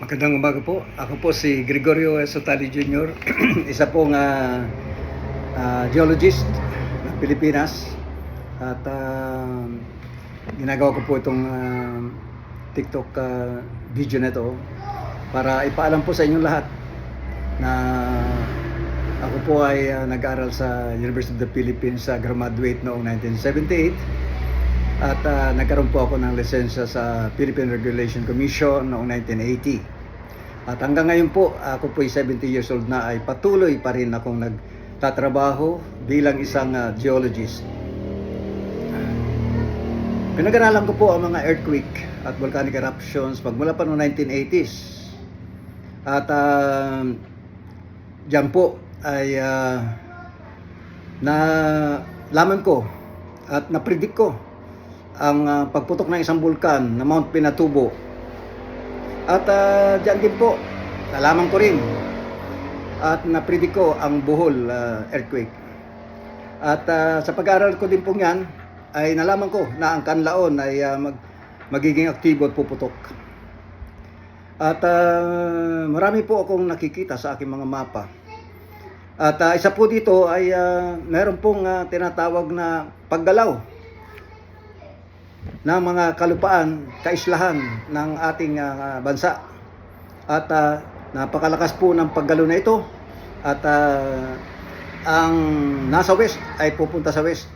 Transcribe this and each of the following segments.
Magandang umaga po. Ako po si Gregorio Sotali Jr., isa pong ah, ah, geologist ng Pilipinas. At ah, ginagawa ko po itong ah, TikTok ah, video na ito para ipaalam po sa inyong lahat na ako po ay ah, nag-aral sa University of the Philippines sa graduate noong 1978 at ah, nagkaroon po ako ng lisensya sa Philippine Regulation Commission noong 1980. At hanggang ngayon po, ako po ay 70 years old na ay patuloy pa rin akong nagtatrabaho bilang isang ah, geologist. Pinag-aralan ko po ang mga earthquake at volcanic eruptions magmula pa noong 1980s. At ah, Diyan po ay ah, na laman ko at napredict ko ang ah, pagputok ng isang bulkan na Mount Pinatubo. At uh, diyan din po, nalaman ko rin at napredict ang Bohol ah, earthquake. At ah, sa pag-aaral ko din po yan, ay nalaman ko na ang Kanlaon ay ah, mag, magiging aktibo at puputok. At ah, marami po akong nakikita sa aking mga mapa. At ah, isa po dito ay ah, meron pong ah, tinatawag na paggalaw ng mga kalupaan, kaislahan ng ating ah, bansa. At ah, napakalakas po ng paggalaw na ito. At ah, ang nasa west ay pupunta sa west.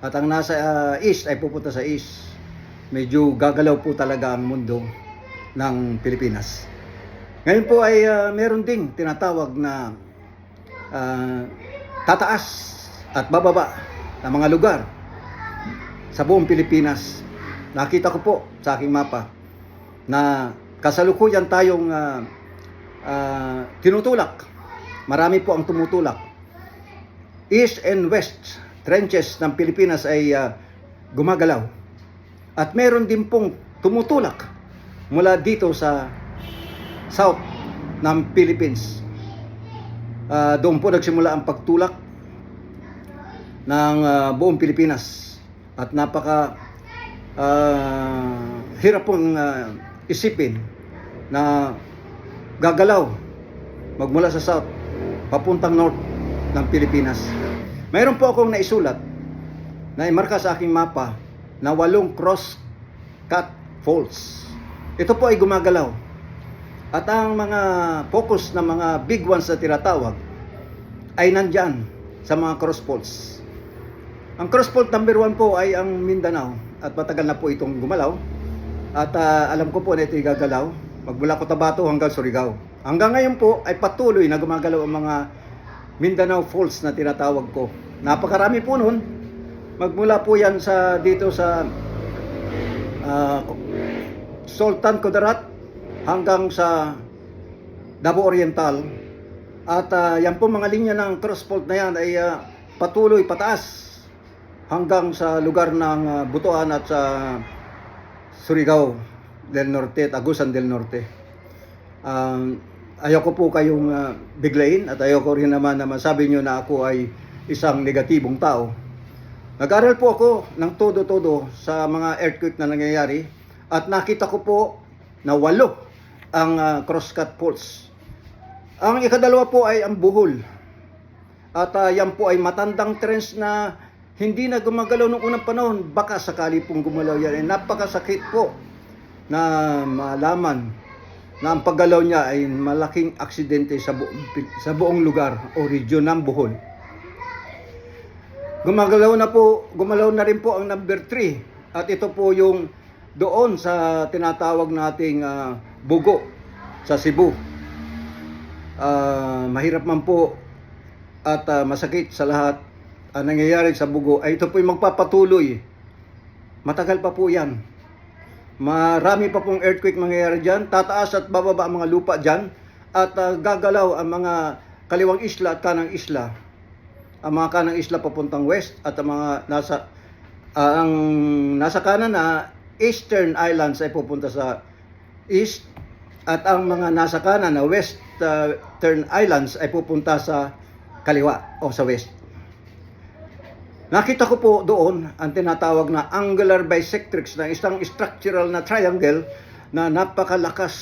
At ang nasa ah, east ay pupunta sa east. Medyo gagalaw po talaga ang mundo ng Pilipinas. Ngayon po ay ah, meron ding tinatawag na ah, tataas at bababa na mga lugar sa buong Pilipinas. Nakita ko po sa aking mapa na kasalukuyan tayong ah, ah, tinutulak. Marami po ang tumutulak. East and West trenches ng Pilipinas ay ah, gumagalaw. At meron din pong tumutulak mula dito sa south ng Philippines. Ah, doon po nagsimula ang pagtulak ng ah, buong Pilipinas. At napaka ah, hirap pong ah, isipin na gagalaw magmula sa south papuntang north ng Pilipinas. Mayroon po akong naisulat na imarka sa aking mapa na walong cross cut faults. Ito po ay gumagalaw. At ang mga focus ng mga big ones na tinatawag ay nandyan sa mga cross faults. Ang cross fault number one po ay ang Mindanao at matagal na po itong gumalaw. At ah, alam ko po na ito gagalaw magmula Cotabato hanggang Surigao. Hanggang ngayon po ay patuloy na gumagalaw ang mga Mindanao Faults na tinatawag ko. Napakarami po nun. Magmula po yan sa dito sa ah, Sultan Kudarat hanggang sa Davao Oriental. At ah, yan po mga linya ng cross fault na yan ay ah, patuloy pataas hanggang sa lugar ng ah, Butuan at sa Surigao del Norte at Agusan del Norte. Um, ayoko po kayong ah, biglain at ayoko rin naman na masabi nyo na ako ay isang negatibong tao. Nag-aral po ako ng todo-todo sa mga earthquake na nangyayari at nakita ko po na walo ang ah, cross-cut faults. Ang ikadalawa po ay ang buhol. At ah, yan po ay matandang trends na hindi na gumagalaw noong unang panahon. Baka sakali pong gumalaw yan. Eh, napakasakit po na malaman na ang paggalaw niya ay malaking aksidente sa buong, sa buong lugar o region ng Bohol. Gumagalaw na po, gumalaw na rin po ang number 3 at ito po yung doon sa tinatawag nating ah, bugo sa Cebu. Ah, mahirap man po at ah, masakit sa lahat ang nangyayari sa bugo ay ito po yung magpapatuloy. Matagal pa po yan. Marami pa pong earthquake mangyayari dyan. Tataas at bababa ang mga lupa dyan. At ah, gagalaw ang mga kaliwang isla at kanang isla. Ang mga kanang isla papuntang west at ang mga nasa ah, ang nasa kanan na eastern islands ay pupunta sa east at ang mga nasa kanan na western islands ay pupunta sa kaliwa o sa west. Nakita ko po doon ang tinatawag na angular bisectrix na isang structural na triangle na napakalakas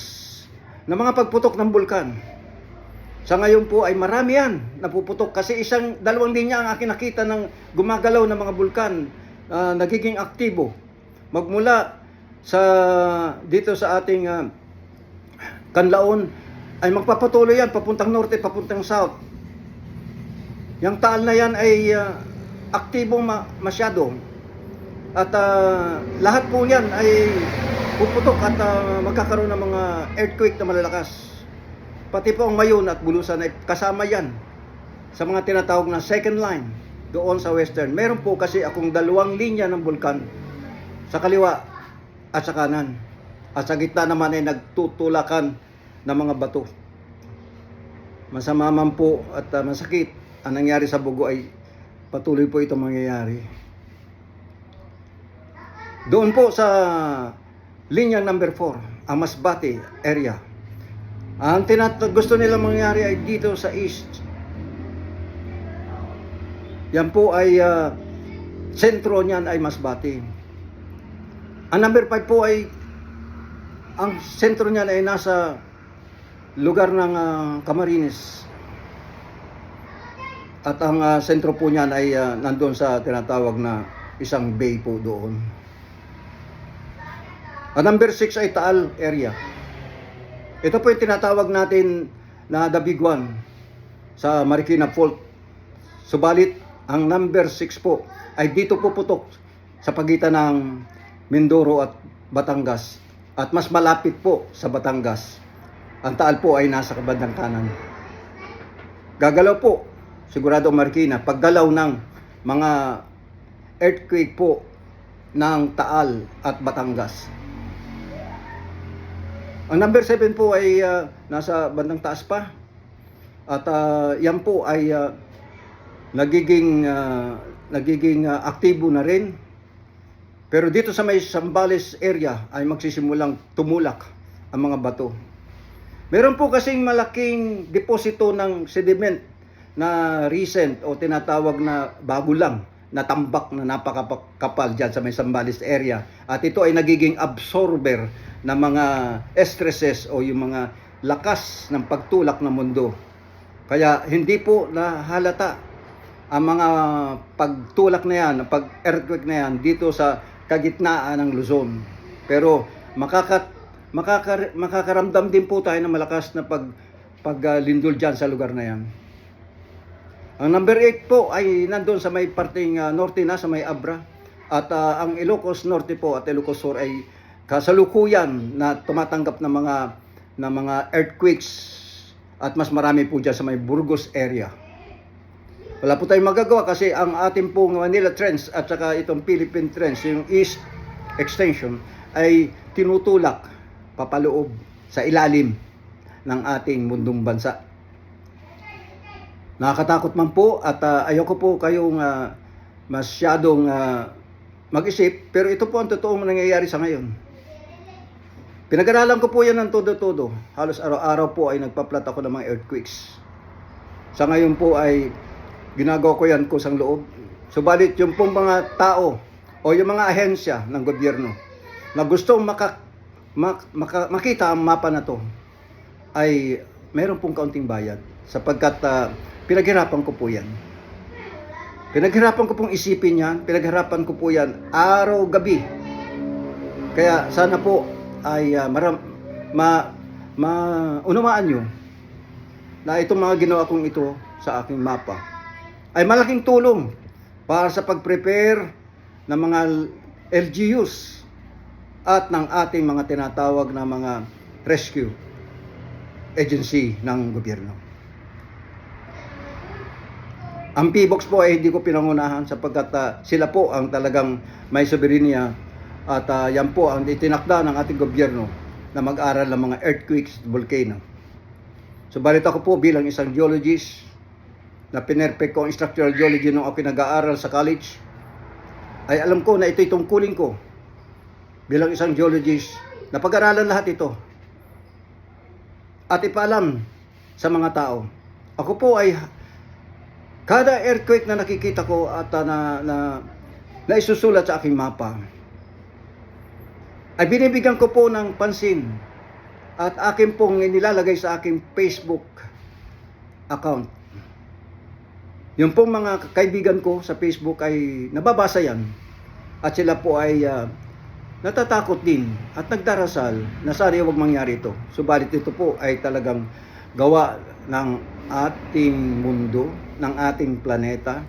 na mga pagputok ng bulkan. Sa ngayon po ay marami yan napuputok kasi isang dalawang linya ang akin nakita ng gumagalaw na mga bulkan ah, nagiging aktibo. Magmula sa dito sa ating ah, Kanlaon ay magpapatuloy yan papuntang norte, papuntang south. Yang taal na yan ay ah, aktibo ma- masyado. At ah, lahat po yan ay puputok at ah, magkakaroon ng mga earthquake na malalakas. Pati po ang Mayon at Bulusan ay kasama yan sa mga tinatawag na second line doon sa western. Meron po kasi akong dalawang linya ng bulkan sa kaliwa at sa kanan. At sa gitna naman ay nagtutulakan ng mga bato. Masama man po at ah, masakit ang nangyari sa Bugo ay patuloy po itong mangyayari. Doon po sa linya number 4, ang Masbate area. Ang tinat gusto nila mangyari ay dito sa east. Yan po ay ah, sentro niyan ay Masbate. Ang number 5 po ay ang sentro niyan ay nasa lugar ng ah, Camarines. At ang ah, sentro po niyan ay ah, nandun sa tinatawag na isang bay po doon. Ang number 6 ay Taal area. Ito po yung tinatawag natin na the big one sa Marikina Fault. Subalit, ang number 6 po ay dito puputok sa pagitan ng Mindoro at Batangas. At mas malapit po sa Batangas. Ang Taal po ay nasa kabandang kanan. Gagalaw po, sigurado Marikina, paggalaw ng mga earthquake po ng Taal at Batangas. Ang number 7 po ay ah, nasa bandang taas pa. At ah, yan po ay ah, nagiging ah, nagiging ah, aktibo na rin. Pero dito sa may Sambales area ay magsisimulang tumulak ang mga bato. Meron po kasing malaking deposito ng sediment na recent o tinatawag na bago lang na tambak na napakakapal dyan sa may Sambales area. At ito ay nagiging absorber ng mga stresses o yung mga lakas ng pagtulak ng mundo. Kaya hindi po nahalata ang mga pagtulak na yan, pag-earthquake na yan dito sa kagitnaan ng Luzon. Pero makakat, makakar, makakaramdam din po tayo ng malakas na pag, paglindol dyan sa lugar na yan. Ang number 8 po ay nandun sa may parting ah, norte na, sa may Abra. At ah, ang Ilocos Norte po at Ilocos Sur ay kasalukuyan na tumatanggap ng mga ng mga earthquakes at mas marami po dyan sa may Burgos area. Wala po tayong magagawa kasi ang ating pong Manila Trends at saka itong Philippine Trends, yung East Extension, ay tinutulak papaloob sa ilalim ng ating mundong bansa. Nakakatakot man po at uh, ayoko po kayong ah, masyadong ah, mag-isip pero ito po ang totoong nangyayari sa ngayon. Pinag-aralan ko po yan ng todo-todo. Halos araw-araw po ay nagpa-plot ako ng mga earthquakes. Sa ngayon po ay ginagawa ko yan kusang loob. Subalit yung pong mga tao o yung mga ahensya ng gobyerno na gustong maka, mak, maka- makita ang mapa na to ay meron pong kaunting bayad sapagkat ah, pinaghirapan ko po yan. Pinaghirapan ko pong isipin yan, pinaghirapan ko po yan araw-gabi. Kaya sana po ay ah, maram, ma, ma, unamaan nyo na itong mga ginawa kong ito sa aking mapa ay malaking tulong para sa pag-prepare ng mga LGUs at ng ating mga tinatawag na mga rescue agency ng gobyerno. Ang PBOX po ay hindi ko pinangunahan sapagkat ah, sila po ang talagang may soberenya at ah, yan po ang itinakda ng ating gobyerno na mag-aral ng mga earthquakes at volcano. Subalit ako po bilang isang geologist na pinerpek ko ang structural geology nung ako nag-aaral sa college ay alam ko na ito'y tungkulin ko bilang isang geologist na pag-aralan lahat ito at ipaalam sa mga tao. Ako po ay kada earthquake na nakikita ko at ah, na, na, na isusulat sa aking mapa ay binibigyan ko po ng pansin At akin pong inilalagay sa aking Facebook account. Yung pong mga kaibigan ko sa Facebook ay nababasa yan. At sila po ay ah, natatakot din at nagdarasal na sana huwag mangyari ito. Subalit ito po ay talagang gawa ng ating mundo, ng ating planeta.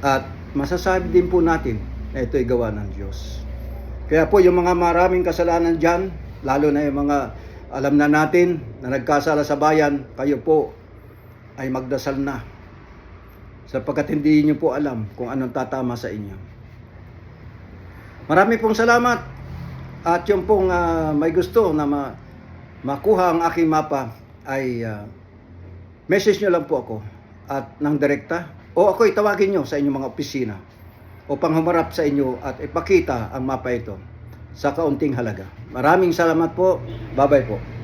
At masasabi din po natin na ito ay gawa ng Diyos. Kaya po yung mga maraming kasalanan dyan, lalo na yung mga alam na natin na nagkasala sa bayan, kayo po ay magdasal na. Sapagkat hindi niyo po alam kung anong tatama sa inyo. Marami pong salamat. At yung pong ah, may gusto na ma- makuha ang aking mapa ay ah, message nyo lang po ako at ng direkta o ako itawagin nyo sa inyong mga opisina upang humarap sa inyo at ipakita ang mapa ito sa kaunting halaga. Maraming salamat po. Bye-bye po.